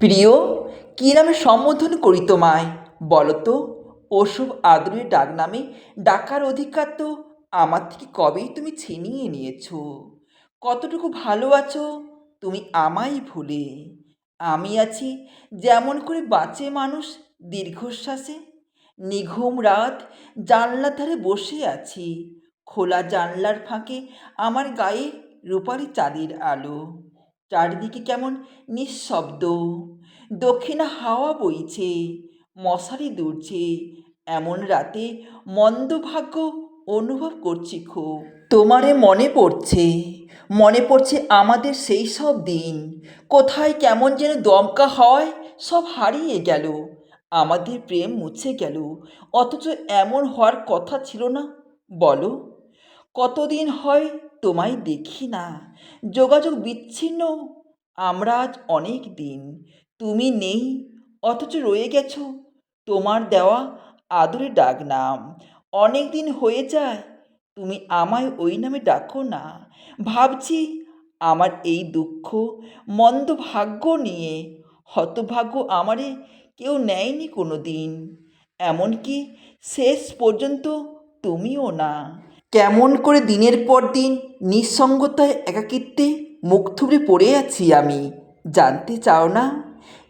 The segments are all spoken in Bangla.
প্রিয়, কী নামে সম্বোধন করি তোমায়? বলো তো ওসব আদরের ডাক নামে ডাকার অধিকার তো আমার থেকে কবেই তুমি ছিনিয়ে নিয়েছ। কতটুকু ভালো আছো, তুমি আমায় ভুলে। আমি আছি যেমন করে বাঁচে মানুষ দীর্ঘশ্বাসে। নিঘুম রাত জানলার ধারে বসে আছি। খোলা জানলার ফাঁকে আমার গায়ে রূপালি চাঁদের আলো। চারদিকে কেমন নিঃশব্দ। দক্ষিণা হাওয়া বইছে, মশারি দুলছে, এমন রাতে মন্দ ভাগ্য অনুভব করছি খুব। তোমারে মনে পড়ছে মনে পড়ছে আমাদের সেই সব দিন। কোথায় কেমন যেন দমকা হয় সব হারিয়ে গেল, আমাদের প্রেম মুছে গেল, অথচ এমন হওয়ার কথা ছিল না, বলো। কতদিন হয় তোমায় দেখি না। যোগাযোগ বিচ্ছিন্ন। আমরা আজ অনেক দিন। তুমি নেই, অথচ রয়ে গেছো। তোমার দেওয়া আদরে ডাক নাম। অনেক দিন হয়ে যায়, তুমি আমায় ওই নামে ডাকো না। ভাবছি, আমার এই দুঃখ, মন্দ ভাগ্য নিয়ে হতভাগ্য আমারে কেউ নেয়নি কোনো দিন এমনকি শেষ পর্যন্ত তুমিও না। কেমন করে দিনের পর দিন নিঃসঙ্গতায়, একাকিত্বে মুখ থুবড়ে পড়ে আছি আমি? জানতে চাও না?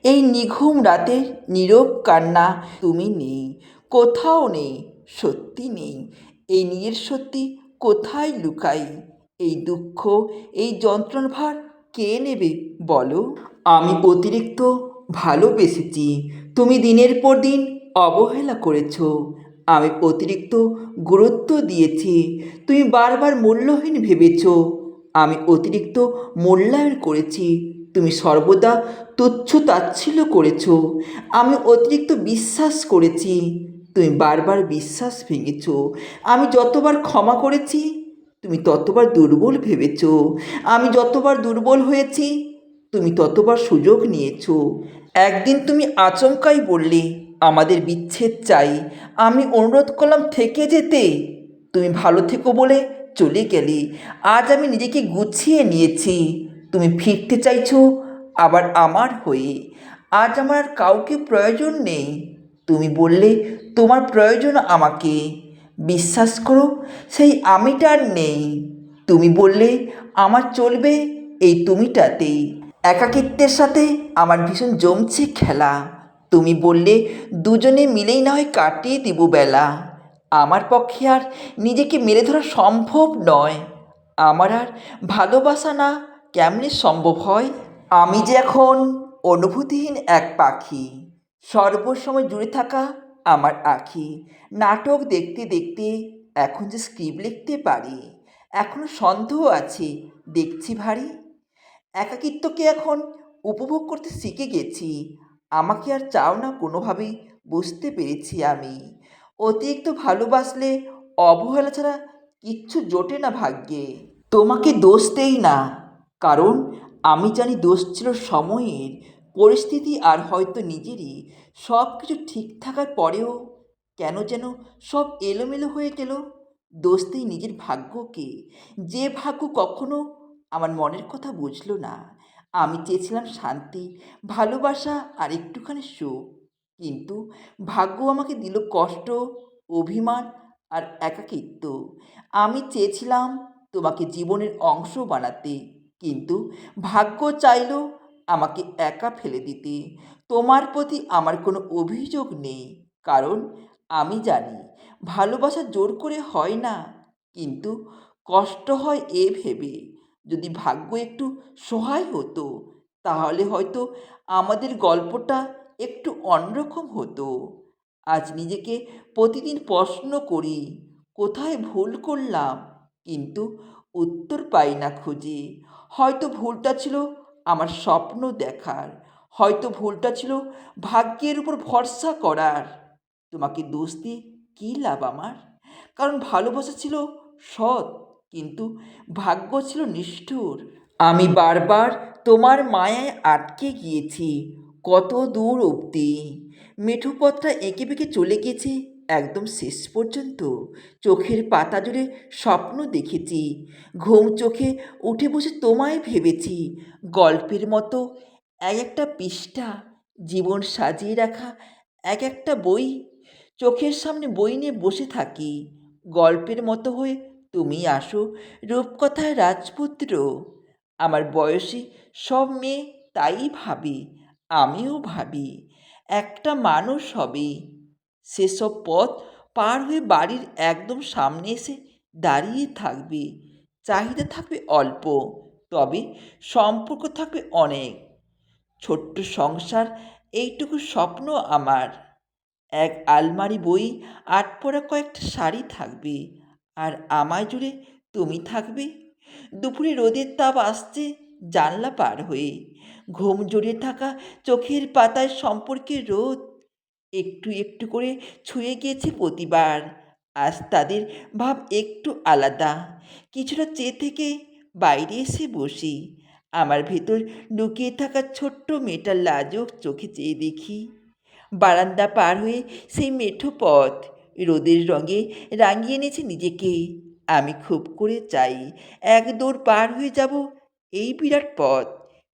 এই নিঘুম রাতের নীরব কান্না তুমি নেই, কোথাও নেই, সত্যি নেই। এই নিজের সত্যি কোথায় লুকাই? এই দুঃখ, এই যন্ত্রণার ভার কে নেবে বলো? আমি অতিরিক্ত ভালোবেসেছি, তুমি দিনের পর দিন অবহেলা করেছ। আমি অতিরিক্ত গুরুত্ব দিয়েছি। তুমি বারবার মূল্যহীন ভেবেছ। আমি অতিরিক্ত মূল্যায়ন করেছি। তুমি সর্বদা তুচ্ছ তাচ্ছিল্য করেছ। আমি অতিরিক্ত বিশ্বাস করেছি। তুমি বারবার বিশ্বাস ভেঙেছ। আমি যতবার ক্ষমা করেছি, তুমি ততবার দুর্বল ভেবেছ। আমি যতবার দুর্বল হয়েছি, তুমি ততবার সুযোগ নিয়েছ। একদিন তুমি আচমকাই বললে আমাদের বিচ্ছেদ চাই। আমি অনুরোধ করলাম থেকে যেতে। তুমি ভালো থেকো বলে চলে গেলে। আজ আমি নিজেকে গুছিয়ে নিয়েছি। তুমি ফিরতে চাইছো আবার আমার হয়ে। আজ আমার কাউকে প্রয়োজন নেই। তুমি বললে, তোমার প্রয়োজন আমাকে। বিশ্বাস করো, সেই আমিটা আর নেই। তুমি বললে, আমার চলবে এই তুমিটাতেই। একাকিত্বের সাথে আমার ভীষণ জমছে খেলা। তুমি বললে, দুজনে মিলেই না হয় কাটিয়ে দেব বেলা। আমার পক্ষে আর নিজেকে মেরে ধরা সম্ভব নয়। আমার আর ভালোবাসা না কেমনে সম্ভব হয়? আমি যে এখন অনুভূতিহীন এক পাখি, সর্বসময় জুড়ে থাকা আমার আখি। নাটক দেখতে দেখতে এখন যে স্ক্রিপ্ট লিখতে পারি এখনও সন্দেহ আছে, দেখছি ভারী। একাকিত্বকে এখন উপভোগ করতে শিখে গেছি আমাকে আর চাও না কোনোভাবেই, বুঝতে পেরেছি আমি। অতিরিক্ত ভালোবাসলে অবহেলা ছাড়া কিচ্ছু জোটে না ভাগ্যে। তোমাকে দোষ দেই না, কারণ আমি জানি দোষ ছিল সময়ের, পরিস্থিতি আর হয়তো নিজেরই। সব কিছু ঠিক থাকার পরেও কেন যেন সব এলোমেলো হয়ে গেল, দোষ দেই নিজের ভাগ্যকে। যে ভাগ্য কখনো আমার মনের কথা বুঝলো না। আমি চেয়েছিলাম শান্তি, ভালোবাসা আর একটুখানি সুখ। কিন্তু ভাগ্য আমাকে দিল কষ্ট, অভিমান আর একাকিত্ব। আমি চেয়েছিলাম তোমাকে জীবনের অংশ বানাতে, কিন্তু ভাগ্য চাইলো আমাকে একা ফেলে দিতে। তোমার প্রতি আমার কোনো অভিযোগ নেই, কারণ আমি জানি ভালোবাসা জোর করে হয় না, কিন্তু কষ্ট হয় এ ভেবে। যদি ভাগ্য একটু সহায় হতো, তাহলে হয়তো আমাদের গল্পটা একটু অন্যরকম হতো। আজ নিজেকে প্রতিদিন প্রশ্ন করি, কোথায় ভুল করলাম? কিন্তু উত্তর পাই না খুঁজে। হয়তো ভুলটা ছিল আমার স্বপ্ন দেখার, হয়তো ভুলটা ছিল ভাগ্যের উপর ভরসা করার। তোমাকে দোষ দিয়ে কী লাভ আমার? কারণ ভালোবাসা ছিল সৎ। কিন্তু ভাগ্য ছিল নিষ্ঠুর। আমি বারবার তোমার মায়ায় আটকে গিয়েছি, কত দূর অবধি। মেঠো পথটা এঁকে বেঁকে চলে গেছে একদম শেষ পর্যন্ত। চোখের পাতা জুড়ে স্বপ্ন দেখেছি, ঘুম চোখে উঠে বসে তোমায় ভেবেছি। গল্পের মতো এক একটা পৃষ্ঠা, জীবন সাজিয়ে রাখা এক একটা বই, চোখের সামনে বই নিয়ে বসে থাকি। গল্পের মতো হয়ে তুমি আসো রূপকথায় রাজপুত্র। আমার বয়সী সব মেয়ে তাই ভাবি, আমিও ভাবি, একটা মানুষ হবে। সেসব পথ পার হয়ে বাড়ির একদম সামনে এসে দাঁড়িয়ে থাকবে। চাহিদা থাকবে অল্প, তবে সম্পর্ক থাকবে অনেক। ছোট্ট সংসার এইটুকু স্বপ্ন আমার। এক আলমারি বই আট পরা কয়েকটা শাড়ি থাকবে। আর আমায় জুড়ে তুমি থাকবে। দুপুরে রোদের তাপ আসছে জানলা পার হয়ে। ঘুম জড়িয়ে থাকা চোখের পাতায় সম্পর্কের রোদ। একটু একটু করে ছুঁয়ে গিয়েছে প্রতিবার। আজ তাদের ভাব একটু আলাদা। কিছুটা চেয়ে থেকে বাইরে এসে বসি। আমার ভেতর লুকিয়ে থাকা ছোট্ট মেয়েটার লাজক চোখে চেয়ে দেখি। বারান্দা পার হয়ে সেই মেঠো পথ। রোদের রঙে রাঙিয়ে এনেছে নিজেকে। আমি খুব করে চাই, এক দৌড় পার হয়ে যাব এই বিরাট পথ।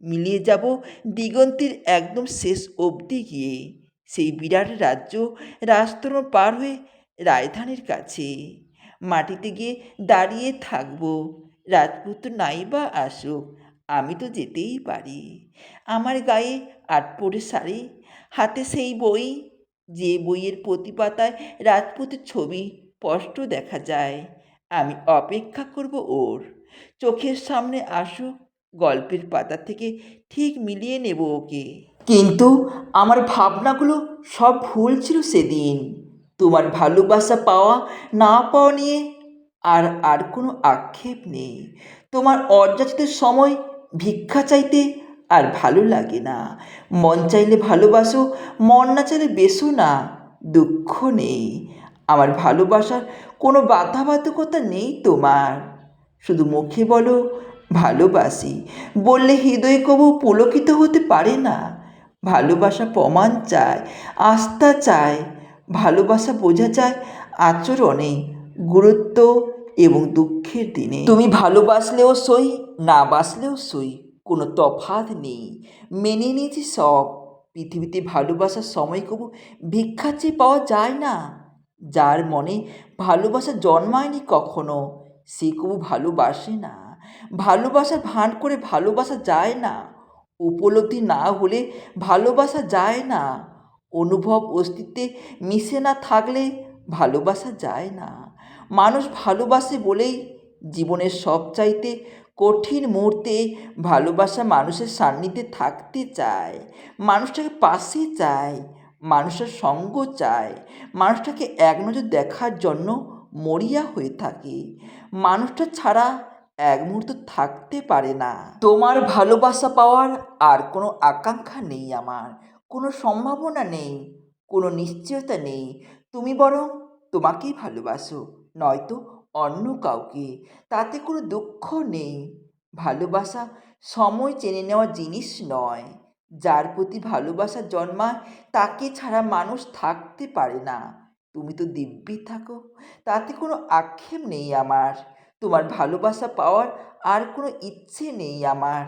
মিলিয়ে যাব দিগন্তের একদম শেষ অবধি গিয়ে, সেই বিরাট রাজ্য রাজতরণ পার হয়ে রাজধানীর কাছে। মাটিতে গিয়ে দাঁড়িয়ে থাকব, রাজপুত্র নাই বা আসুক, আমি তো যেতেই পারি। আমার গায়ে আটপোড়ে শাড়ি, হাতে সেই বই যে বইয়ের প্রতি পাতায় রাজপুতের ছবি স্পষ্ট দেখা যায়। আমি অপেক্ষা করব ওর। চোখের সামনে আসুক, গল্পের পাতা থেকে ঠিক মিলিয়ে নেব ওকে। কিন্তু আমার ভাবনাগুলো সব ভুল ছিল সেদিন। তোমার ভালোবাসা পাওয়া না পাওয়া নিয়ে আর আর কোনো আক্ষেপ নেই। তোমার অর্যাচিত সময় ভিক্ষা চাইতে আর ভালো লাগে না। মন চাইলে ভালোবাসো, মন না চাইলে বেসো না। দুঃখ নেই। আমার ভালোবাসার কোনো বাধ্যবাধকতা নেই তোমার। শুধু মুখে বলো, ভালোবাসি। বললে হৃদয় কবু পুলকিত হতে পারে না। ভালোবাসা প্রমাণ চায়, আস্থা চায়। ভালোবাসা বোঝা যায় আচরণে, গুরুত্ব এবং দুঃখের দিনে। তুমি ভালোবাসলেও সই, না বাসলেও সই। কোনো তফাত নেই। মেনে নিয়েছি সব। পৃথিবীতে ভালোবাসার সময় কবু ভিক্ষা চেয়ে পাওয়া যায় না। যার মনে ভালোবাসা জন্মায়নি কখনো, সে কবু ভালোবাসে না। ভালোবাসার ভান করে ভালোবাসা যায় না। উপলব্ধি না হলে ভালোবাসা যায় না। অনুভব অস্তিত্বে মিশে না থাকলে ভালোবাসা যায় না। মানুষ ভালোবাসে বলেই জীবনের সবচাইতে কঠিন মুহূর্তে ভালোবাসা মানুষের সান্নিধ্যে থাকতে চায়, মানুষটাকে পাশে চায় মানুষের সঙ্গ চায়, মানুষটাকে এক নজর দেখার জন্য মরিয়া হয়ে থাকে। মানুষটা ছাড়া এক মুহূর্ত থাকতে পারে না। তোমার ভালোবাসা পাওয়ার আর কোনো আকাঙ্ক্ষা নেই আমার, কোনো সম্ভাবনা নেই, কোনো নিশ্চয়তা নেই। তুমি বরং তোমাকেই ভালোবাসো, নয়তো অন্য কাউকে, তাতে কোনো দুঃখ নেই। ভালোবাসা সময় চেনে নেওয়া জিনিস নয়। যার প্রতি ভালোবাসা জন্মায়, তাকে ছাড়া মানুষ থাকতে পারে না। তুমি তো দিব্যি থাকো, তাতে কোনো আক্ষেপ নেই আমার। তোমার ভালোবাসা পাওয়ার আর কোনো ইচ্ছে নেই আমার।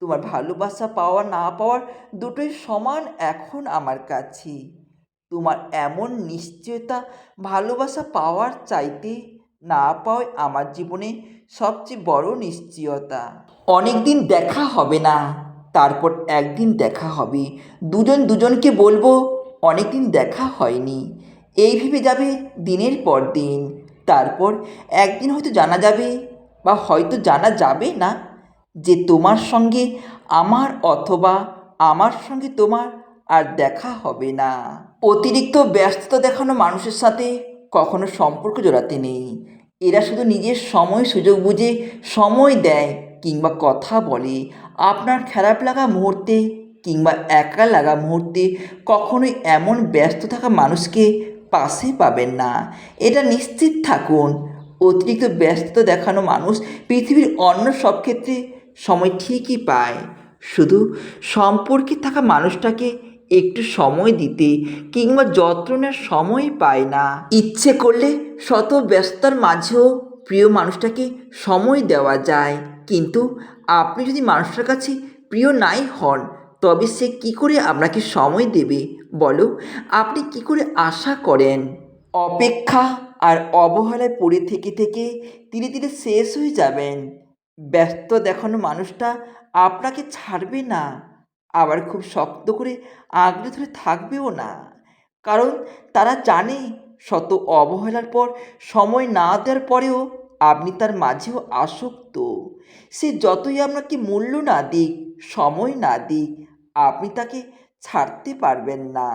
তোমার ভালোবাসা পাওয়া না পাওয়ার দুটোই সমান এখন আমার কাছে। তোমার এমন নিশ্চয়তা ভালোবাসা পাওয়ার চাইতে না পাওয়াই আমার জীবনে সবচেয়ে বড় নিশ্চয়তা। অনেক দিন দেখা হবে না, তারপর একদিন দেখা হবে। দুজন দুজনকে বলব অনেক দিন দেখা হয়নি। এই ভেবে যাবে দিনের পর দিন। তারপর একদিন হয়তো জানা যাবে, বা হয়তো জানা যাবে না, যে তোমার সঙ্গে আমার অথবা আমার সঙ্গে তোমার আর দেখা হবে না। অতিরিক্ত ব্যস্ততা দেখানো মানুষের সাথে কখনো সম্পর্ক জোড়াতে নেই। এরা শুধু নিজের সময় সুযোগ বুঝে সময় দেয় কিংবা কথা বলে। আপনার খারাপ লাগা মুহূর্তে কিংবা একা লাগা মুহূর্তে কখনোই এমন ব্যস্ত থাকা মানুষকে পাশে পাবেন না। এটা নিশ্চিত থাকুন, অতিরিক্ত ব্যস্ততা দেখানো মানুষ পৃথিবীর অন্য সব ক্ষেত্রে সময় ঠিকই পায়। শুধু সম্পর্কে থাকা মানুষটাকে একটু সময় দিতে কিংবা যত্ন সময় পায় না। ইচ্ছে করলে শত ব্যস্ততার মাঝেও প্রিয় মানুষটাকে সময় দেওয়া যায়। কিন্তু আপনি যদি মানুষটার কাছে প্রিয় নাই হন, তবে সে কি করে আপনাকে সময় দেবে? বলো, আপনি কি করে আশা করেন? অপেক্ষা আর অবহেলায় পড়ে থেকে থেকে ধীরে ধীরে শেষ হয়ে যাবেন। ব্যস্ত দেখানো মানুষটা আপনাকে ছাড়বে না। আবার খুব শক্ত করে আগলে ধরে থাকবেও না। কারণ তারা জানে, শত অবহেলার পর, সময় না দেওয়ার পরেও আপনি তার মাঝেও আসক্ত। সে যতই আপনাকে মূল্য না দিক, সময় না দিক, আপনি তাকে ছাড়তে পারবেন না।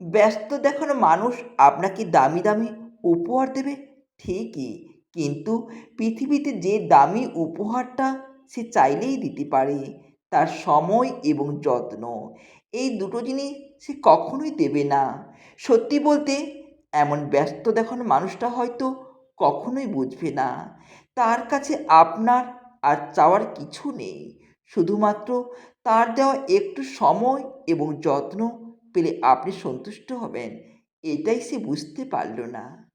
ব্যস্ত দেখানো মানুষ আপনাকে দামি দামি উপহার দেবে, ঠিকই। কিন্তু পৃথিবীতে যে দামি উপহারটা সে চাইলেই দিতে পারে। তার সময় এবং যত্ন। এই দুটো জিনিস সে কখনোই দেবে না। সত্যি বলতে, এমন ব্যস্ত দেখানো মানুষটা হয়তো কখনোই বুঝবে না। তার কাছে আপনার আর চাওয়ার কিছু নেই। শুধুমাত্র তার দেওয়া একটু সময় এবং যত্ন পেলে আপনি সন্তুষ্ট হবেন। এটাই সে বুঝতে পারল না।